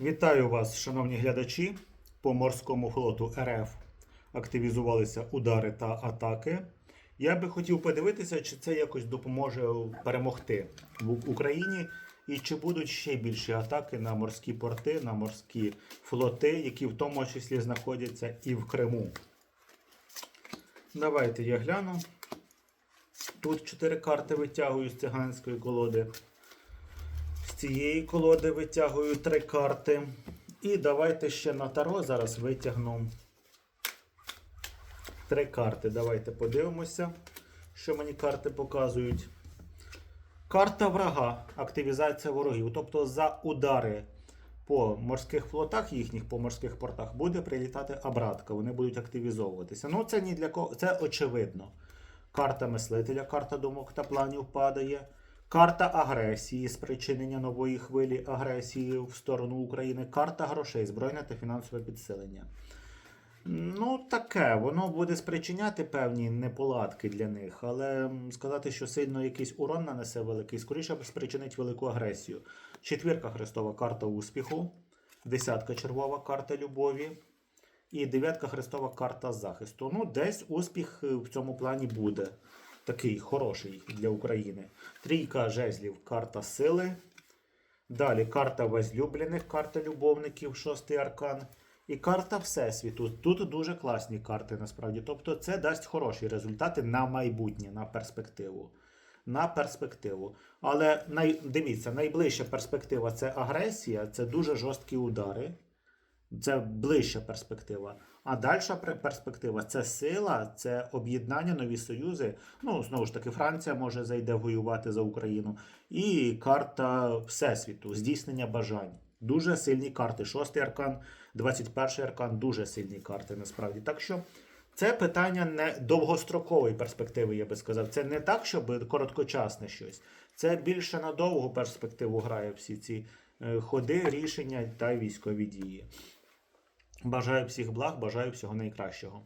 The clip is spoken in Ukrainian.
Вітаю вас, шановні глядачі. По морському флоту РФ активізувалися удари та атаки. Я би хотів подивитися, чи це якось допоможе перемогти в Україні, і чи будуть ще більші атаки на морські порти, на морські флоти, які в тому числі знаходяться і в Криму. Давайте я гляну. Тут чотири карти витягую з циганської колоди. Цієї колоди витягую три карти. І давайте ще на таро зараз витягну три карти. Давайте подивимося, що мені карти показують. Карта врага. Активізація ворогів. Тобто за удари по морських флотах їхніх, по морських портах, буде прилітати обратка. Вони будуть активізовуватися. Ну, це ні для кого. Це очевидно. Карта мислителя, карта думок та планів падає. Карта агресії, спричинення нової хвилі агресії в сторону України. Карта грошей, збройне та фінансове підсилення. Ну, таке, воно буде спричиняти певні неполадки для них, але сказати, що сильно якийсь урон нанесе великий, скоріше спричинить велику агресію. Четвірка хрестова карта успіху, десятка червова карта любові і дев'ятка хрестова карта захисту. Ну, десь успіх е, в цьому плані буде. Такий хороший для України. Трійка жезлів карта сили. Далі карта возлюблених, карта любовників, шостий аркан. І карта Всесвіту. Тут дуже класні карти насправді. Тобто це дасть хороші результати на майбутнє, на перспективу. На перспективу. Але най... дивіться, найближча перспектива це агресія, це дуже жорсткі удари. Це ближча перспектива. А дальша пер- перспектива це сила, це об'єднання, нові союзи. Ну, знову ж таки, Франція може зайде воювати за Україну. І карта Всесвіту, здійснення бажань. Дуже сильні карти. Шостий аркан, 21 аркан дуже сильні карти насправді. Так що це питання не довгострокової перспективи, я би сказав. Це не так, щоб короткочасне щось. Це більше на довгу перспективу грає всі ці е, ходи, рішення та військові дії. Бажаю всіх благ, бажаю всього найкращого.